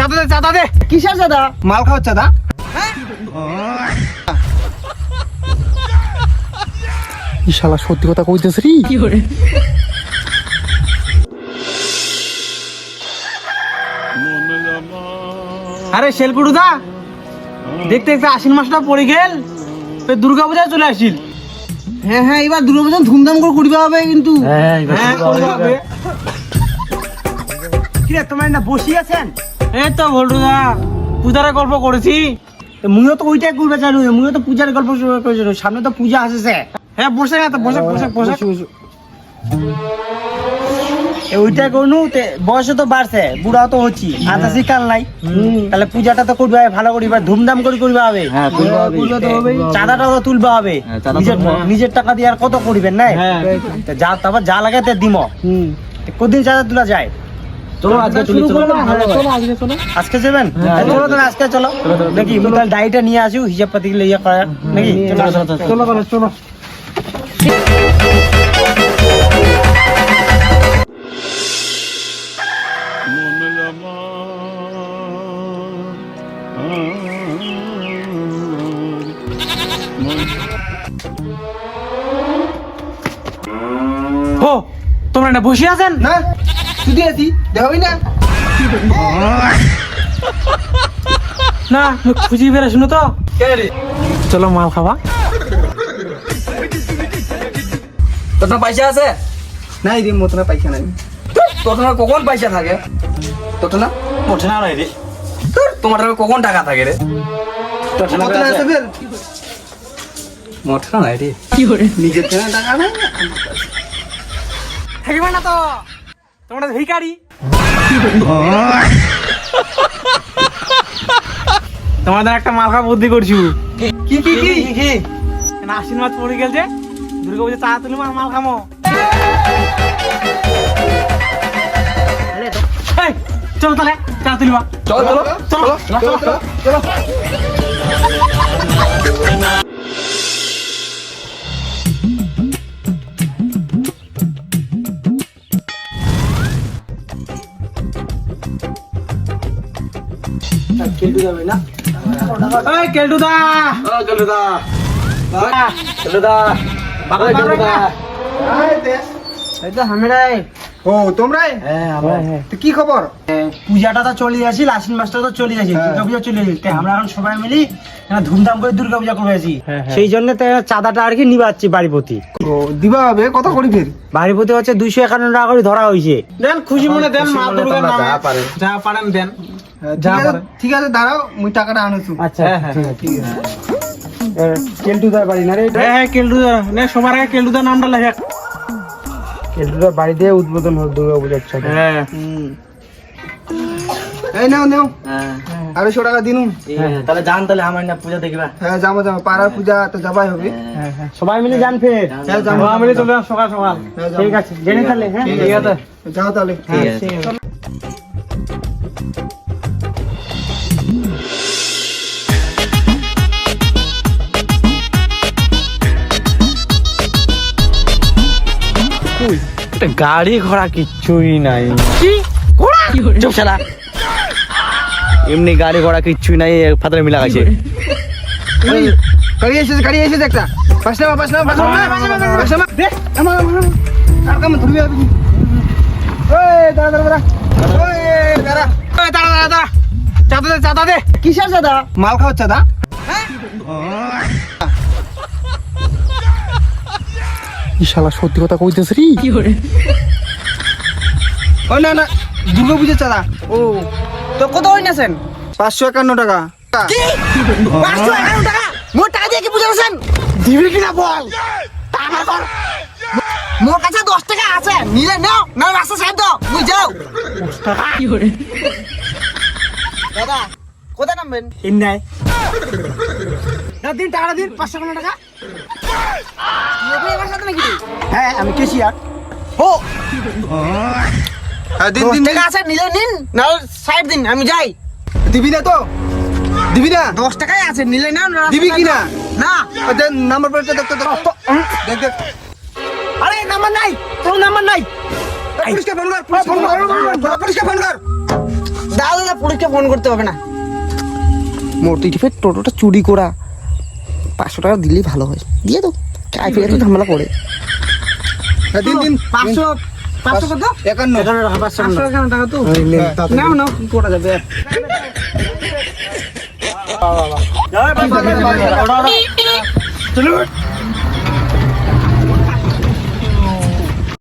চাঁদা দে চাঁদা দে। কিসের দাদা মাল খাওয়ার চাঁদা। ই শালা সত্যি কথা কইতেছ রে? আরে শেলপুরু দা দেখতে দেখতে আশ্বিন মাসটা পড়ে গেল। তো দুর্গা পূজা চলে আসিল। হ্যাঁ হ্যাঁ এবার দুর্গা পূজা ধুমধাম করে করবে হবে কিন্তু। হ্যাঁ হবে। কিরে তোমার না বসি আছেন তো পূজার গল্প করেছি। মুইও তো ওইটাই করবে জানো মুইও তো পূজার গল্প করেছিল সামনে তো পূজা আসেছে। হ্যাঁ বসে না তো বসে বসে। বসে করনু তে বয়স তো বাড়ছে তো হচ্ছি আতাসি কাল নাই। তাহলে পূজাটা তো করবে ভালো করিবা ধুমধাম করে করবে হবে। হ্যাঁ, করবে হবে। তো। চাঁদাটা তো তুলবে হবে। হ্যাঁ, নিজের নিজের টাকা দিয়ে আর কত করিবেন হ্যাঁ। যা তারপর যা লাগে তে দিম। কদিন চাঁদা তোলা যায়? চলো আজকে চলি চলো। চলো আজকে চলো। আজকে যাবেন? হ্যাঁ, চলো। তাহলে আজকে চলো। নাকি আমি তাহলে ডায়েরিটা নিয়ে আসি হিসাব পাতি গুলো ইয়ে করা নাকি চলো চলো চলো। চলো চলো চলো। ও তোমরা না বসে আছেন? না। শুধু আছি দেখাবি না? না খুঁজি বেড়ে শুনো তো। চলো মাল খাবা। তোর পয়সা আছে? নাই রে মতনা পয়সা নাই। তোর না কখন পয়সা থাকে? তোর না? ওঠে না রে। তোমার টাকা কখন টাকা থাকে রে? মতনা আছে? ফের মোট না রে। নিজের টাকা নাই। থাকিবে না তো। তোমরা তো ভিখারি। তোমাদের একটা মালখা বুদ্ধি করছি। কি কি কি? কি না আশ্বিন মাস পড়ে গেছে দুর্গা পুজো চা তুলি মাল খামো চলো তাহলে চা তুলিবা। চলো চলো চলো। চলো চলো। না বাবা, এই তো ও তোমরাই? হ্যাঁ আমরা। তো কি খবর? পূজাটা তো চলে যাচ্ছি আশ্বিন মাসটা তো চলে যাচ্ছে হ্যাঁ। দুর্গা পূজা চলে যাচ্ছে আমরা এখন সবাই মিলি ধুমধাম করে দুর্গা পূজা করবে আছি সেই জন্য তো চাঁদাটা আর কি নিবাচ্ছি বাড়ি প্রতি ও দিবা হবে? কত করি ফের? বাড়ি প্রতি হচ্ছে দুইশো একান্ন টাকা করে ধরা হয়েছে। দেন খুশি মনে দেন মা মনে নামে। যা পারেন। দেন। হ্যাঁ, ঠিক আছে পারেন। ঠিক আছে দাঁড়াও মুই টাকাটা আনেছু। আচ্ছা হ্যাঁ, হ্যাঁ, ঠিক আছে। কেলটুদার বাড়ি না রে এটা? হ্যাঁ হ্যাঁ কেলটু নে সবার আগে কেলটু দা নামটা লেখা। কেলটুদার বাড়ি দিয়ে উদ্বোধন হল দুর্গা পূজার ছবি হ্যাঁ। এই নাও নাও। হ্যাঁ। আড়াইশো টাকা দিনু। তাহলে যান তাহলে আমার না পূজা দেখবা। হ্যাঁ যাব যাব। পাড়ার পূজা তো যাবাই হবে। সবাই মিলে যান ফের। হ্যাঁ আমরা মিলে চলে যান সকাল সকাল। হ্যাঁ, ঠিক আছে জেনে তাহলে হ্যাঁ। ঠিক আছে। যাও তাহলে। গাড়ি ঘোড়া কিচ্ছুই নাই। চুপ শালা। এমনি গাড়ি ঘোড়া কিচ্ছুই নাই ফাদারে মিলা গেছে। এই, গাড়ি এসেছে গাড়ি এসেছে একটা। পাঁচ নামা পাঁচ নামা পাঁচ নামা পাঁচ নামা দে আমার আর কাম ধরবি হবে ওই দাঁড়া দাঁড়া দাঁড়া। ওই দাঁড়া। দাঁড়া দাঁড়া দাঁড়া। চাঁদা দে চাঁদা দে। কিসের দাদা মাল খাওয়ার চাঁদা। ই শালা সত্যি কথা কইতেছ রে? ও না না দুর্গা পুজোর চাঁদা। ও তো কত হইনাছেন পাঁচশো একান্ন টাকা। পাঁচশো একান্ন টাকা? মোর টাকা দিয়ে কি পূজা করছেন? দিবি কিনা বল? টাকা কর মোর কাছে দশ টাকা আছে। নিলে নাও না রাস্তা সাইড দাও। মুই যাও। দাদা কোথায় নামবেন? ইন্নাই। না দিন টাকা দিন পাঁচশো একান্ন টাকা। হ্যাঁ আমি কেশিয়ার। ও! দিন দিন টাকা আছে নিলে নিন। না সাইড দিন আমি যাই। দিবি না তো? দিবি না? দশ টাকাই আছে নিলে না দিবি কি না। না নাম্বার প্লেটটা দেখতে দেখ দেখ আরে নাম্বার নাই তোর নাম্বার নাই। পুলিশকে ফোন কর পুলিশকে ফোন কর দাদা পুলিশকে ফোন করতে হবে না। মোটি টিপে টোটোটা চুরি করা। পাঁচশো টাকা দিলেই ভালো হয়। দিয়ে তো কাই ফেলে তো ঝামেলা করে হ্যাঁ, দিন দিন। পাঁচশো পাঁচশো কত? একান্ন। পাঁচশো টাকা। তো। নাও নাও কি করা যাবে চলো